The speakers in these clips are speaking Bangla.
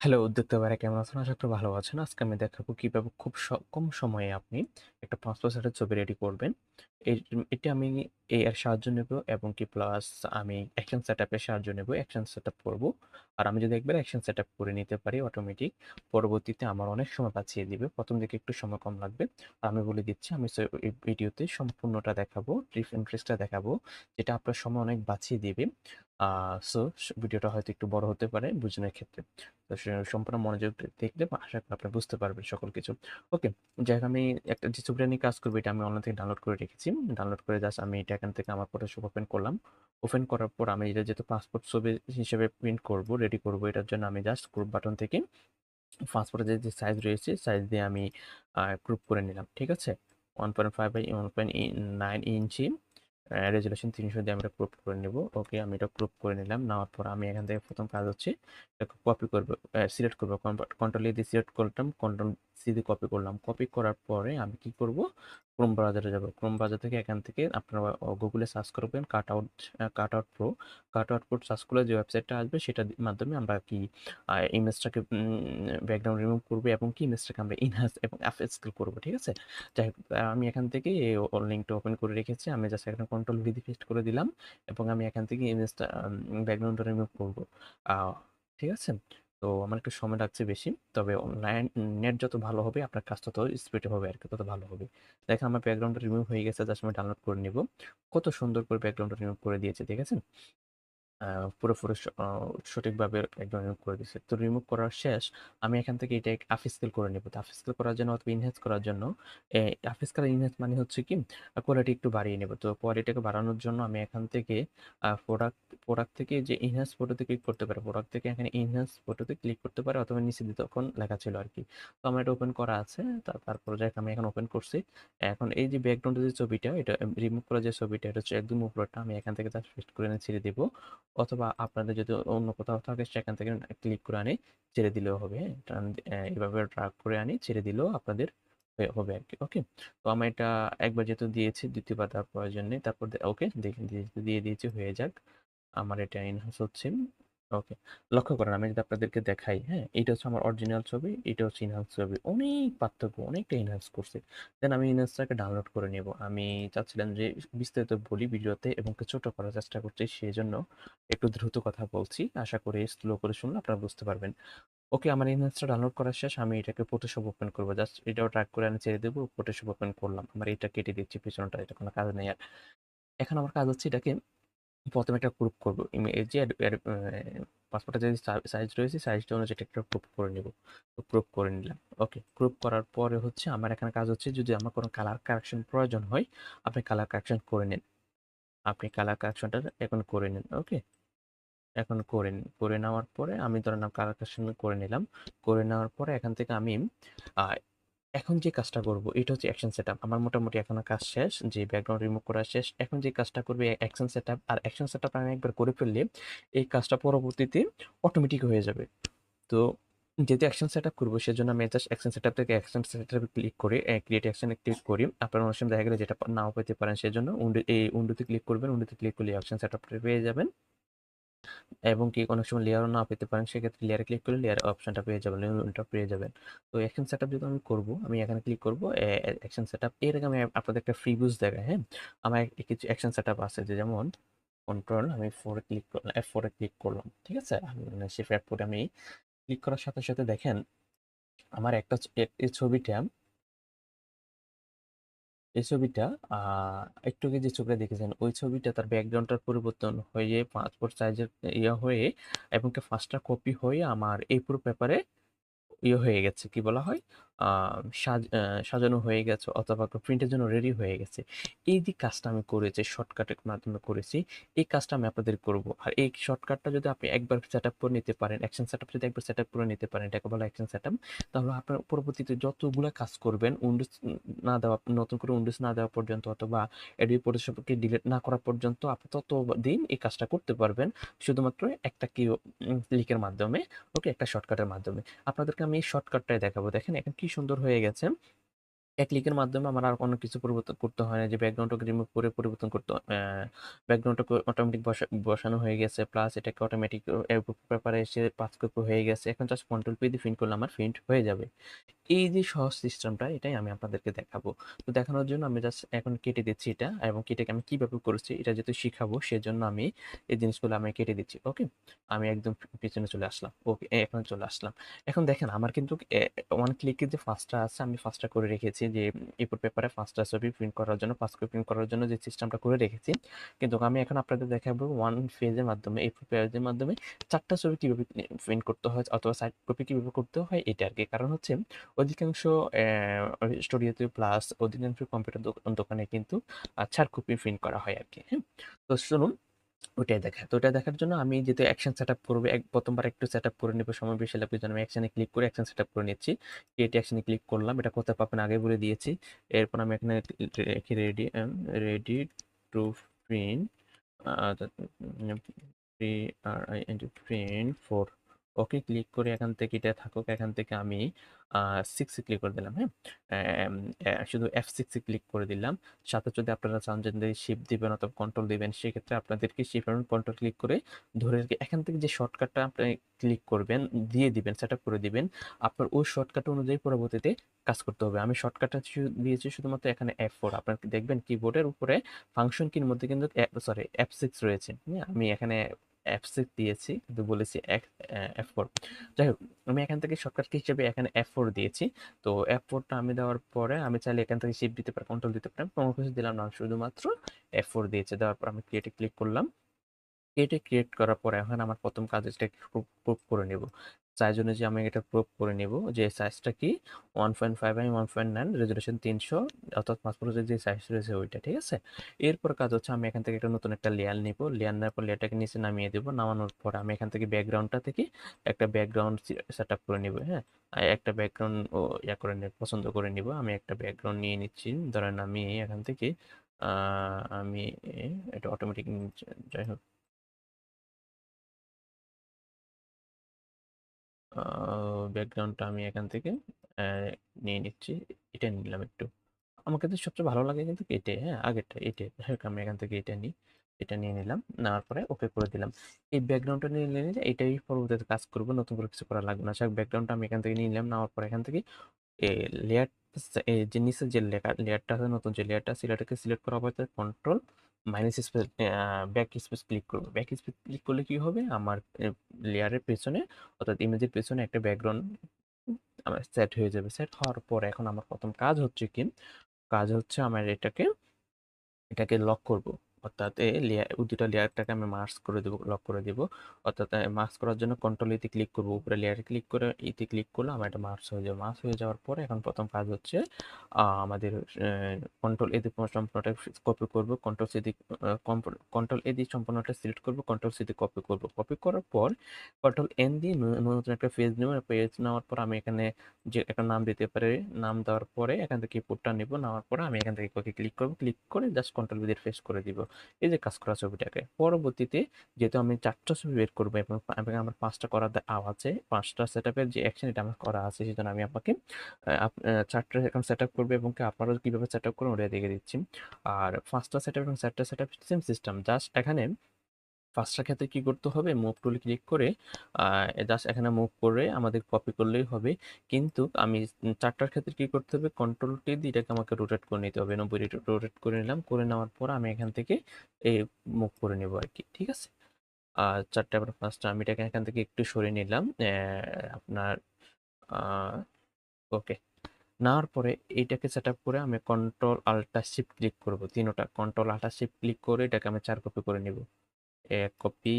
হ্যালো, উদ্যোক্তা ভাইরা কেমন আছেন? আশা করি ভালো আছেন। আজকে আমি দেখাবো কীভাবে খুব কম সময়ে আপনি একটা পাসপোর্ট সাইজের ছবি রেডি করবেন। এটি আমি এর সাহায্য নেব এবং কি প্লাস আমি অ্যাকশন সেট আপের সাহায্য নেব। অ্যাকশন সেটআপ করব। আর আমি যদি একবার অ্যাকশন সেটআপ করে নিতে পারি অটোমেটিক পরবর্তীতে আমার অনেক সময় বাঁচিয়ে দিবে। প্রথম দিকে একটু সময় কম লাগবে। আর আমি বলে দিচ্ছি আমি ভিডিওতে সম্পূর্ণটা দেখাবো, রিফারেন্সটা দেখাবো যেটা আপনার সময় অনেক বাঁচিয়ে দিবে। সো ভিডিওটা হয়তো একটু বড় হতে পারে বুঝনের ক্ষেত্রে। তো সম্পূর্ণ মনোযোগ দেখলে আশা করি আপনি বুঝতে পারবেন সকল কিছু। ওকে, যাই আমি একটা যে ছবিটা নিয়ে কাজ করব এটা আমি অনলাইন থেকে ডাউনলোড করে রেখেছি। ডাউনলোড করে জাস্ট আমি এটা এখান থেকে আমার ফটোশপ ওপেন করলাম। ওপেন করার পর আমি এটা যেহেতু পাসপোর্ট ছবি হিসেবে প্রিন্ট করব, রেডি করব এটার জন্য আমি জাস্ট গ্রুপ বাটন থেকে পাসপোর্টের যে, সাইজ রয়েছে সাইজ দিয়ে আমি গ্রুপ করে নিলাম। ঠিক আছে? 1.5 বাই 1.9 ইঞ্চি আ রেজোলিউশন ৩০০ দিয়ে আমি এটা ক্রপ করে নেব। ওকে, আমি এটা ক্রপ করে নিলাম। নেওয়ার পর আমি এখান থেকে প্রথম কাজ হচ্ছে এটাকে কপি করব সিলেক্ট করব কন্ট্রোল A দিয়ে সিলেক্ট করলাম, কন্ট্রোল সি দিয়ে কপি করলাম। কপি করার পরে আমি কি করব? ক্রোম ব্রাউজারে যাব। ক্রোম ব্রাউজার থেকে এখান থেকে আপনারা গুগলে সার্চ করবেন cut out cut out pro. Cut out pro search করলে যে ওয়েবসাইটটা আসবে সেটার মাধ্যমে আমরা কি ইমেজটাকে ব্যাকগ্রাউন্ড রিমুভ করব এবং কি ইমেজটাকে আমরা ইনহাস এবং আপস্কেল করব। ঠিক আছে? যাই আমি এখান থেকে ও লিঙ্কটা ওপেন করে রেখেছি। আমি জাস্ট এখানে কন্ট্রোল ভিডি পেস্ট করে দিলাম এবং আমি এখান থেকে ইমেজটা ব্যাকগ্রাউন্ডটা রিমুভ করব ঠিক আছে? তো আমার একটু সময় লাগছে বেশি। তবে নেট যত ভালো হবে, আপনার কাজ তত স্পিড হবে আর কি, তত ভালো হবে। দেখেন আমার ব্যাকগ্রাউন্ডটা রিমুভ হয়ে গেছে। যার সময় ডাউনলোড করে নিব। কত সুন্দর করে ব্যাকগ্রাউন্ডটা রিমুভ করে দিয়েছে ঠিক আ পুরোপুরি সঠিকভাবে একদম রিমুভ করে দিছে। তো রিমুভ করার শেষ আমি এখান থেকে এটা আপস্কেল করে নেব। তো আপস্কেল করার জন্য অথবা এনহ্যান্স করার জন্য, এ আপস্কেল এনহ্যান্স মানে হচ্ছে কি কোয়ালিটি একটু বাড়িয়ে নেব। তো কোয়ালিটিকে বাড়ানোর জন্য আমি এখান থেকে প্রোডাক্ট প্রোডাক্ট থেকে যে এনহ্যান্স ফটোতে ক্লিক করতে পারে প্রোডাক্ট থেকে এখানে ইনহেন্স ফটোতে ক্লিক করতে পারে অথবা নিচে দিয়ে তখন লেখা ছিল আর কি তো আমার এটা ওপেন করা আছে। তা তারপর যাই আমি এখন ওপেন করছি। এখন এই যে ব্যাকগ্রাউন্ডের যে ছবিটা, এটা রিমুভ করা যে ছবিটা, এটা হচ্ছে একদম উপরেরটা আমি এখান থেকে তার পেস্ট করে ছেড়ে দিব। অথবা আপনাদের যদি অন্য কোথাও থাকে সেখান থেকে ক্লিক করে আনি, ছেড়ে দিলেও হবে। হ্যাঁ? এভাবে ড্রাগ করে আনি, ছেড়ে দিলেও আপনাদের হবে আর কি ওকে? তো আমি এটা একবার যেহেতু দিয়েছি, দ্বিতীয়বার দেওয়ার প্রয়োজন নেই। তারপর ওকে দেখেন দিয়ে দিয়েছি, হয়ে যাক। আমার এটা ইনহাস হচ্ছে। ওকে। লক্ষ্য করেন আমি যদি আপনাদেরকে দেখাই, হ্যাঁ? এটা হচ্ছে আমার অরিজিনাল ছবি, এটা হচ্ছে এনহান্স ছবি। অনেক পার্থক্য, অনেকটা এনহান্স করছে। দেন আমি এনহান্সটাকে ডাউনলোড করে নেব। আমি চাচ্ছিলাম যে বিস্তারিত বলি ভিডিওতে এবং ছোট করার চেষ্টা করছি সেই জন্য একটু দ্রুত কথা বলছি। আশা করি স্লো করে শুনলে আপনারা বুঝতে পারবেন। ওকে, আমার এনহান্সটা ডাউনলোড করা শেষ। আমি এটাকে ফটোশপ ওপেন করব জাস্ট এটাও ট্র্যাক করে আমি ছেড়ে দেবো ফটোশপ ওপেন করলাম। আমার এটা কেটে দিচ্ছি পেছনটা। এটা কোনো কাজ নেই আর। এখন আমার কাজ হচ্ছে এটাকে ১ম একটা গ্রুপ করব ইমেজে যে পাসপোর্টের যে সাইজ রয়েছে সাইজটা অনুযায়ী একটা গ্রুপ করে নিব। তো করে নিলাম। ওকে, গ্রুপ করার পরে হচ্ছে আমার এখানে কাজ হচ্ছে যদি আমার কোনো কালার কারেকশন প্রয়োজন হয়, আপনি কালার কারেকশন করে নিন। আপনি কালার কারেকশনটা এখন করে নিন। ওকে? এখন করে নিন। করে নেওয়ার পরে আমি ধরে নাও কালার কারেকশন করে নিলাম। করে নেওয়ার পরে এখান থেকে আমি এখন যে কাজটা করব, এটা হচ্ছে অ্যাকশন সেটআপ। আমার মোটামুটি এখনও কাজ শেষ। যে ব্যাকগ্রাউন্ড রিমুভ করা শেষ। এখন যে কাজটা করবে অ্যাকশন সেটআপ আর অ্যাকশন সেটআপ আমি একবার করে ফেললে, এই কাজটা পরবর্তীতে অটোমেটিক হয়ে যাবে। তো যেহেতু অ্যাকশন সেট সেটআপ করব, সেজন্য আমি জাস্ট অ্যাকশন সেটআপ থেকে অ্যাকশন সেটআপ এ ক্লিক করে ক্রিয়েট অ্যাকশন ক্লিক করি। আপনারা সময় দেখা গেল, যেটা নাও পেতে পারেন, সেজন্য উইন্ডো, এই উইন্ডোতে ক্লিক করবেন। উইন্ডোতে ক্লিক করলে অ্যাকশন সেটআপটা পেয়ে যাবেন। এবং কি অনেক সময় লেয়ারও না পেতে পারেন সেক্ষেত্রে লেয়ারে ক্লিক করলে লেয়ার অপশনটা পেয়ে যাবেন, ওটা পেয়ে যাবেন। তো অ্যাকশন সেটআপ যেহেতু আমি করব, আমি এখানে ক্লিক করব অ্যা অ্যাকশন সেটআপ। এর আগে আমি আপনাদের একটা ফ্রিভিউজ দেখাই, হ্যাঁ? আমার কিছু অ্যাকশন সেটআপ আছে যে যেমন কন্ট্রোল আমি 4 এ ক্লিক করলাম F4 এ ক্লিক করলাম। ঠিক আছে? শিফট F4 এ আমি ক্লিক করার সাথে, সাথে দেখেন আমার একটা ছবিটা এই ছবিটা একটু আগে যে ছবিটা দেখেছেন, ওই ছবিটা তার ব্যাকগ্রাউন্ডটার পরিবর্তন হয়ে পাসপোর্ট সাইজের ইয়ে হয়ে এবং ফার্স্টটা 1st কপি হয়ে আমার এই পুরো পেপারে ইয়ে হয়ে গেছে, কি বলা হয়? সাজ সাজানো হয়ে গেছে অথবা প্রিন্টের জন্য রেডি হয়ে গেছে। এই যে কাজটা আমি করেছি শর্টকাটের মাধ্যমে করেছি, এই কাজটা আমি আপনাদের করব। আর এই শর্টকাটটা যদি আপনি একবার সেটআপ করে নিতে পারেন, অ্যাকশন সেটআপ যদি একবার সেটআপ করে নিতে পারেন, এটাকে বলা অ্যাকশন সেটআপ। তাহলে আপনার পরবর্তীতে যতগুলো কাজ করবেন উইন্ডোজ না দেওয়া নতুন করে উইন্ডোজ না দেওয়া পর্যন্ত অথবা Adobe Photoshopকে ডিলিট না করা পর্যন্ত আপনি ততদিন এই কাজটা করতে পারবেন। শুধুমাত্র একটা কি উম ক্লিকের মাধ্যমে, ওকে? একটা শর্টকাটের মাধ্যমে। আপনাদেরকে আমি এই শর্টকাটটাই দেখাবো। দেখেন এখন কি সুন্দর হয়ে গেছে। এক ক্লিকের মাধ্যমে আমার আর কোনো কিছু পরিবর্তন করতে হয় না। যে ব্যাকগ্রাউন্ডটাকে রিমুভ করে পরিবর্তন করতে ব্যাকগ্রাউন্ডটাকে অটোমেটিক বসা, বসানো হয়ে গেছে। প্লাস এটাকে অটোমেটিক পেপারে এসে পাঁচ কপি হয়ে গেছে। এখন জাস্ট কন্ট্রোল পি দিয়ে প্রিন্ট করলে আমার প্রিন্ট হয়ে যাবে। এই যে সহজ সিস্টেমটা এটাই আমি আপনাদেরকে দেখাবো। তো দেখানোর জন্য আমি জাস্ট এখন কেটে দিচ্ছি এটা এবং কেটেকে আমি কীভাবে করেছি, এটা যেহেতু শিখাবো, সেজন্য আমি এই জিনিসগুলো আমি কেটে দিচ্ছি। ওকে আমি একদম পিছনে চলে আসলাম। ওকে এখন চলে আসলাম। এখন দেখেন, আমার কিন্তু ওয়ান ক্লিকে যে ফার্স্টটা আছে, আমি ফার্স্টটা করে রেখেছি। যে এরপর পেপারে ফার্স্টটা ছবি প্রিন্ট করার জন্য পাঁচ কপি প্রিন্ট করার জন্য যে সিস্টেমটা করে রেখেছি। কিন্তু আমি এখন আপনাদের দেখাবো ওয়ান ফেজের মাধ্যমে এই পেজের মাধ্যমে চারটা ছবি কীভাবে প্রিন্ট করতে হয় অথবা সাইড কপি কীভাবে করতে হয় এটা আর কি কারণ হচ্ছে অধিকাংশ স্টুডিওতে প্লাস অধিকাংশ কম্পিউটার দোকানে কিন্তু চার কপি প্রিন্ট করা হয় আর কি হ্যাঁ? তো শুনুন ওইটাই দেখা। তো ওটা দেখার জন্য আমি যেহেতু অ্যাকশন সেট আপ করব, এক, প্রথমবার একটু সেট আপ করে নেব সময় বেশি লাগবে জন্য আমি অ্যাকশনে ক্লিক করে অ্যাকশন সেট আপ করে নিচ্ছি। ক্রিয়েট অ্যাকশনে ক্লিক করলাম। এটা কোথায় পাবেন আগে বলে দিয়েছি। এরপর আমি এখানে ready ready to print print four okay click করে এখান থেকে এটা থাকুক এখান থেকে আমি সিক্সে ক্লিক করে দিলাম হ্যাঁ? শুধু এফ সিক্সে ক্লিক করে দিলাম। সাথে যদি আপনারা চান যে শিপ দিবেন অথবা কন্ট্রোল দিবেন সেক্ষেত্রে আপনাদেরকে শিপ এবং কন্ট্রোল ক্লিক করে ধরে এখান থেকে যে শর্টকাটটা আপনি ক্লিক করবেন দিয়ে দিবেন সেট করে দিবেন আপনার ওই শর্টকাট অনুযায়ী পরবর্তীতে কাজ করতে হবে। আমি শর্টকাটটা দিয়েছি শুধুমাত্র এখানে এফ ফোর আপনার দেখবেন কিবোর্ডের উপরে ফাংশন কির মধ্যে কিন্তু সরি এফ সিক্স রয়েছে হ্যাঁ, আমি এখানে সিক্স দিয়েছি, কিন্তু বলেছি এফ ফোর যাই হোক আমি এখান থেকে শর্টকাট হিসেবে এখানে এফ ফোর দিয়েছি। তো এফ ফোরটা আমি দেওয়ার পরে আমি চাইলে এখান থেকে শিফট দিতে পারি কন্ট্রোল দিতে পারি। কোনো কিছু দিলাম না শুধুমাত্র এফ ফোর দিয়েছে। দেওয়ার পর আমি ক্রিয়েটে ক্লিক করলাম। ক্রিয়েটে ক্রিয়েট করার পরে এখন আমার প্রথম কাজ এটা প্রুভ করে নেব। সাইজ অনুযায়ী আমি এটা প্রুভ করে নেব যে সাইজটা কি? One point five by one point nine resolution তিনশো, অর্থাৎ পাসপোর্টের যে সাইজ রয়েছে ওইটা, ঠিক আছে? এরপর কাজ হচ্ছে আমি এখান থেকে একটা নতুন একটা লেয়ার নিব। লেয়ার নেওয়ার পর লেয়ারটাকে নিচে নামিয়ে দেবো। নামানোর পর আমি এখান থেকে ব্যাকগ্রাউন্ডটা থেকে একটা ব্যাকগ্রাউন্ড সেট আপ করে নিব হ্যাঁ? একটা ব্যাকগ্রাউন্ড ও ইয়া করে পছন্দ করে নিব। আমি একটা ব্যাকগ্রাউন্ড নিয়ে নিচ্ছি। ধরেন আমি এখান থেকে আমি এটা অটোমেটিক যাই হোক। ব্যাকগ্রাউন্ডটা আমি এখান থেকে নিয়ে নিচ্ছি, এটা নিলাম একটু। আমার কাছে সবচেয়ে ভালো লাগে কিন্তু এটাই হ্যাঁ আগেরটা, এটাই। হ্যাঁ আমি এখান থেকে এটা নিই, এটা নিয়ে নিলাম, নেওয়ার পরে ওকে করে দিলাম। এই ব্যাকগ্রাউন্ডটা নিয়ে নিয়ে নিলে এটাই পরবর্তীতে কাজ করব, নতুন করে কিছু করা লাগবে না। সব ব্যাকগ্রাউন্ডটা আমি এখান থেকে নিয়ে নিলাম, নেওয়ার পরে এখান থেকে লেয়ার যে নিচে যে লেখা লেয়ারটা আছে, নতুন যে লেয়ারটা লেয়ারটাকে সিলেক্ট করা হবে control minus space back space click করব। ব্যাক স্পেস ক্লিক করলে কি হবে? আমার লেয়ারের পেছনে, অর্থাৎ ইমেজের পেছনে একটা ব্যাকগ্রাউন্ড আমার সেট হয়ে যাবে। সেট হওয়ার পর এখন আমার প্রথম কাজ হচ্ছে কি? কাজ হচ্ছে আমার এটাকে এটাকে লক করব। অর্থাৎ এই লেয়ার দুটো লেয়ারটাকে আমি মার্কস করে দেবো লক করে দেবো। অর্থাৎ মার্কস করার জন্য কন্ট্রোল ইতে ক্লিক করব, উপরে লেয়ারে ক্লিক করে ইতে ক্লিক করলে আমার এটা মার্কস হয়ে যাবে। মার্কস হয়ে যাওয়ার পরে এখন প্রথম কাজ হচ্ছে আমাদের কন্ট্রোল এদি সম্পূর্ণটা কপি করব কন্ট্রোল সিদি কন্ট্রোল এদি সম্পূর্ণটা সিলেক্ট করব কন্ট্রোল সিদি কপি করব। কপি করার পর কন্ট্রোল এন দিয়ে নতুন একটা পেজ নেব পেজ নেওয়ার পর আমি এখানে যে একটা নাম দিতে পারি, নাম দেওয়ার পরে এখান থেকে কিবোর্ডটা নেব, নেওয়ার পরে আমি এখান থেকে ক্লিক করব। ক্লিক করে জাস্ট কন্ট্রোল বিদের ফেস করে দিব। এই যে কাজ করা ছবিটাকে। পরবর্তীতে যেহেতু আমি চারটা ছবি বের করব এবং আমার পাঁচটা করার আছে, পাঁচটা সেট আপের যে অ্যাকশন এটা আমার করা আছে, সেজন্য আমি আপনাকে চারটা এখন সেট আপ করব এবং আপনারা কীভাবে সেট আপ করবেন ওটা দেখে দিচ্ছি। আর পাঁচটা সেট আপ এবং চারটা set up same system just এখানে ফার্স্টটার ক্ষেত্রে কি করতে হবে? মুভ টুল ক্লিক করে জাস্ট এখানে মুভ করে আমাদের কপি করলেই হবে। কিন্তু আমি চারটার ক্ষেত্রে কি করতে হবে? কন্ট্রোল টি দিয়ে এটাকে আমাকে রোটেট করে নিতে হবে। নব্বই রোটেট করে নিলাম। করে নেওয়ার পর আমি এখান থেকে এই মুভ করে নেব আর কি, ঠিক আছে? আর চারটা আবার পাঁচটা, আমি এটাকে এখান থেকে একটু সরিয়ে নিলাম। আপনার ওকে নেওয়ার পরে এইটাকে সেট করে আমি কন্ট্রোল আল্টা শিফট ক্লিক করব। তিনোটা কন্ট্রোল আল্টা শিফট ক্লিক করে এটাকে আমি চার কপি করে নিব। এক কপি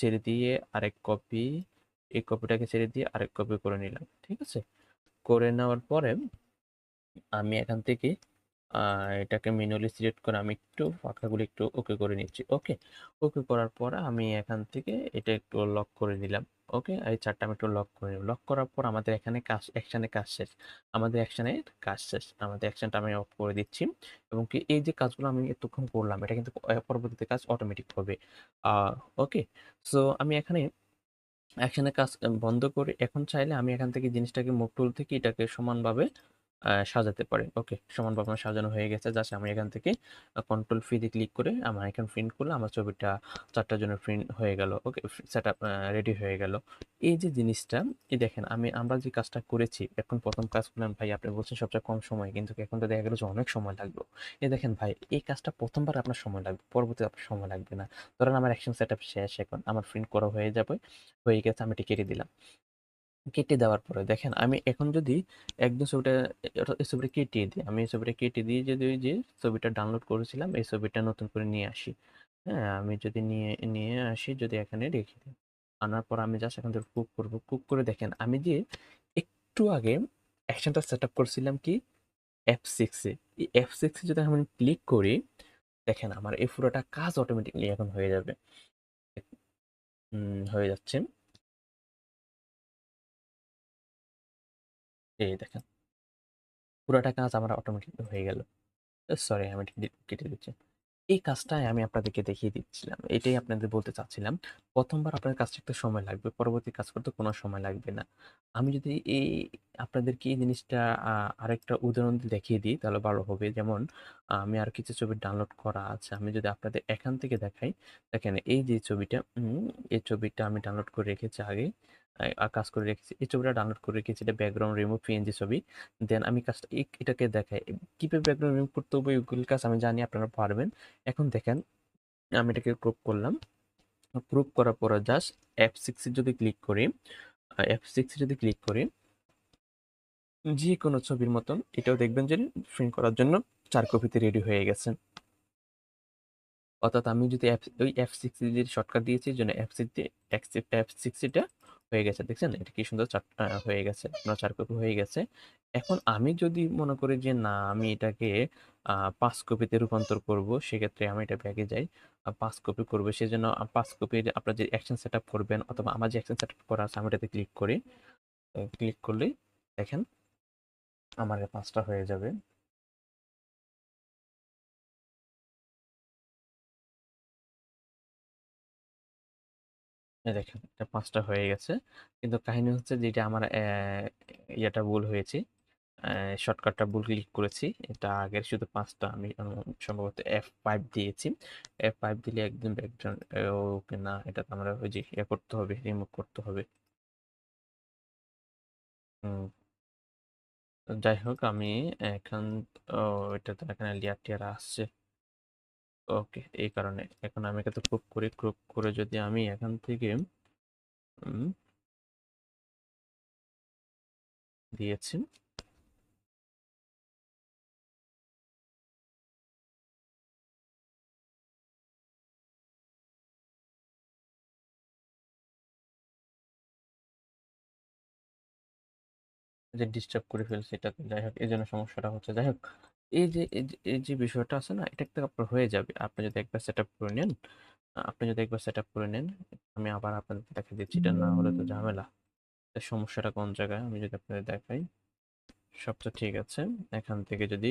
ছেড়ে দিয়ে আরেক কপি, এই কপিটাকে ছেড়ে দিয়ে আরেক কপি করে নিলাম, ঠিক আছে? করে নেওয়ার পরে আমি এখান থেকে এটাকে মেনুয়ালি সিলেক্ট করে আমি একটু পাখাগুলি একটু ওকে করে নিচ্ছি ওকে ওকে করার পর আমি এখান থেকে এটা একটু লক করে দিলাম ওকে? এই চারটা আমি একটু লক করে লক করার পর আমাদের এখানে কাজ অ্যাকশানে কাজ শেষ। আমাদের অ্যাকশানে কাজ শেষ। আমাদের অ্যাকশানটা আমি অফ করে দিচ্ছি। এবং কি, এই যে কাজগুলো আমি এতক্ষণ করলাম, এটা কিন্তু পরবর্তীতে কাজ অটোমেটিক হবে। ওকে? সো আমি এখানে অ্যাকশানে কাজ বন্ধ করে, এখন চাইলে আমি এখান থেকে জিনিসটাকে মুখ টুল থেকে এটাকে সমানভাবে সাজাতে পারে। ওকে, সমানভাবে আমার সাজানো হয়ে গেছে। জাস্ট আমি এখান থেকে কন্ট্রোল ফি দিয়ে ক্লিক করে আমার এখানে প্রিন্ট করলে আমার ছবিটা চারটার জন্য প্রিন্ট হয়ে গেল। ওকে, সেটআপ রেডি হয়ে গেল। এই যে জিনিসটা, এই দেখেন আমি আমরা যে কাজটা করেছি, এখন প্রথম কাজ করলাম ভাই আপনি বলছেন সবচেয়ে কম সময় কিন্তু এখন তো দেখা গেল যে অনেক সময় লাগল। এই দেখেন ভাই এই কাজটা প্রথমবার আপনার সময় লাগবে। পরবর্তীতে আপনার সময় লাগবে না। ধরেন আমার অ্যাকশন সেটআপ শেষ এখন। আমার প্রিন্ট করা হয়ে যাবে। হয়ে গেছে আমি এটি কেটে দিলাম। কেটে দেওয়ার পরে দেখেন আমি এখন যদি একদম ছবিটা ছবিটা কেটে দিই। আমি এই ছবিটা কেটে দিয়ে যদি ওই যে ছবিটা ডাউনলোড করেছিলাম, এই ছবিটা নতুন করে নিয়ে আসি। হ্যাঁ? আমি যদি নিয়ে নিয়ে আসি যদি এখানে রেখে দিই। আনার পর আমি জাস্ট এখান থেকে কুক করব। কুক করে দেখেন আমি যে একটু আগে অ্যাকশনটা সেট আপ করছিলাম কি F6 এ। এই F6 এ যদি আমি ক্লিক করি, দেখেন আমার এই পুরোটা কাজ অটোমেটিকলি এখন হয়ে যাবে। হয়ে যাচ্ছে। এই দেখেন। পুরোটা কাজ আমার অটোমেটিক হয়ে গেল। সরি আমি কেটে দিচ্ছি। এই কাজটাই আমি আপনাদেরকে দেখিয়ে দিচ্ছিলাম। এটাই আপনাদের বলতে চাচ্ছিলাম। প্রথমবার আপনার কাজটা একটু সময় লাগবে। পরবর্তী কাজ করতে কোনো সময় লাগবে না। আমি যদি এই আপনাদেরকে এই জিনিসটা আরেকটা উদাহরণ দেখিয়ে দিই তাহলে ভালো হবে। যেমন আমি আর কিছু ছবি ডাউনলোড করা আছে। আমি যদি আপনাদের এখান থেকে দেখাই, দেখেন এই যে ছবিটা এই ছবিটা আমি ডাউনলোড করে রেখেছি আগে। কাজ করে রেখেছি। এই ছবিটা ডাউনলোড করে রেখেছি। এটা ব্যাকগ্রাউন্ড রিমুভ পিএনজি ছবি। দেন আমি কাজটা এটাকে দেখাই। কীভাবে ব্যাকগ্রাউন্ড রিমুভ করতে হবে ওইগুলো কাজ আমি জানি আপনারা পারবেন। এখন দেখেন আমি এটাকে ক্রপ করলাম। ক্রপ করার পরে জাস্ট F6 এ যদি ক্লিক করি, আ F6 এ যদি ক্লিক করি যেকোনো ছবির মতন এটাও দেখবেন যে প্রিন্ট করার জন্য চার কপিতে রেডি হয়ে গেছে। অর্থাৎ আমি যদি F ওই F6 যে শর্টকাট দিয়েছি জন্য F6 দিয়ে অ্যাকসেপ্ট F6 এটা হয়ে গেছে। দেখছেন? এটা কি সুন্দর আ হয়ে গেছে। আপনার ৪ কপি হয়ে গেছে। এখন আমি যদি মনে করি যে না আমি এটাকে পাঁচ কপিতে রূপান্তর করব, সেক্ষেত্রে আমি এটা ব্যাগে যাই। পাঁচ কপি করব সেজন্য আ ৫ কপির আপনার যে অ্যাকশন সেটআপ করবেন অথবা আমার যে অ্যাকশন সেটআপ করা আছে আমি এটাতে ক্লিক করি। ক্লিক করলেই দেখেন আমার পাঁচটা হয়ে যাবে। দেখেন এটা ৫ টা হয়ে গেছে। কিন্তু কাহিনী হচ্ছে যেটা আমার ইয়েটা ভুল হয়েছে। শর্টকাটটা ভুল ক্লিক করেছি। এটা আগের শুধু পাঁচটা আমি সম্ভবত F5 দিয়েছি। F5 দিলে একদম ব্যাকগ্রাউন্ড ওকে না এটা তো আমরা ওই যে ইয়ে করতে হবে, রিমুভ করতে হবে। যাই হোক আমি এখন এটা তো এখানে লেয়ার টিয়ার আসছে। ওকে, এই কারণে। এখন আমি এটা তো খুব করি। ক্রুপ করে যদি আমি এখান থেকে দিয়েছি। যে ডিস্টার্ব করে ফেলছে এটাতে। যাই হোক এই জন্য সমস্যাটা হচ্ছে। যাই হোক এই যে এই যে বিষয়টা আছে না এটা একটা আপনার হয়ে যাবে। আপনি যদি একবার সেট আপ করে নেন, আপনি যদি একবার সেট আপ করে নেন, আমি আবার আপনাদের দেখিয়ে দিচ্ছি। এটা না হলে তো ঝামেলা। সমস্যাটা কোন জায়গায় আমি যদি আপনাদের দেখাই। সব তো ঠিক আছে। এখান থেকে যদি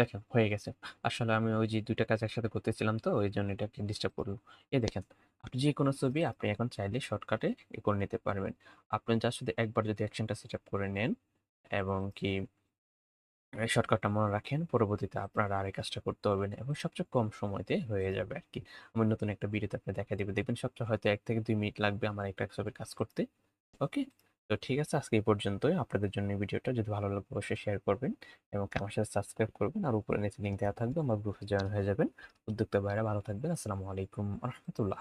দেখেন হয়ে গেছে। আসলে আমি ওই যে ২ টা কাজ একসাথে করতেছিলাম তো এইজন্য এটা একটু ডিস্টার্ব করল। এই দেখেন, আপনি যেকোনো ছবি আপনি এখন চাইলে শর্টকাটে এ করে নিতে পারবেন। আপনি জাস্ট শুধু একবার যদি অ্যাকশনটা সেটআপ করে নেন এবং কি শর্টকাটটা মনে রাখেন, পরবর্তীতে আপনার আর এই কাজটা করতে হবে না এবং সবচেয়ে কম সময়তে হয়ে যাবে আর কি আমি নতুন একটা ভিডিওতে আপনাকে দেখা দিব। দেখবেন সবচেয়ে হয়তো এক থেকে দুই মিনিট লাগবে আমার একটা ছবির কাজ করতে। ওকে? তো ঠিক আছে, আজকে এই পর্যন্তই। আপনাদের জন্য ভিডিওটা যদি ভালো লাগে অবশ্যই শেয়ার করবেন এবং আমার সাথে সাবস্ক্রাইব করবেন। আর উপরে নিচে লিঙ্ক দেওয়া থাকবে। আমার গ্রুপে জয়েন হয়ে যাবেন। উদ্যোক্তা ভাইরা ভালো থাকবেন। আসসালামু আলাইকুম রাহমাতুল্লাহ।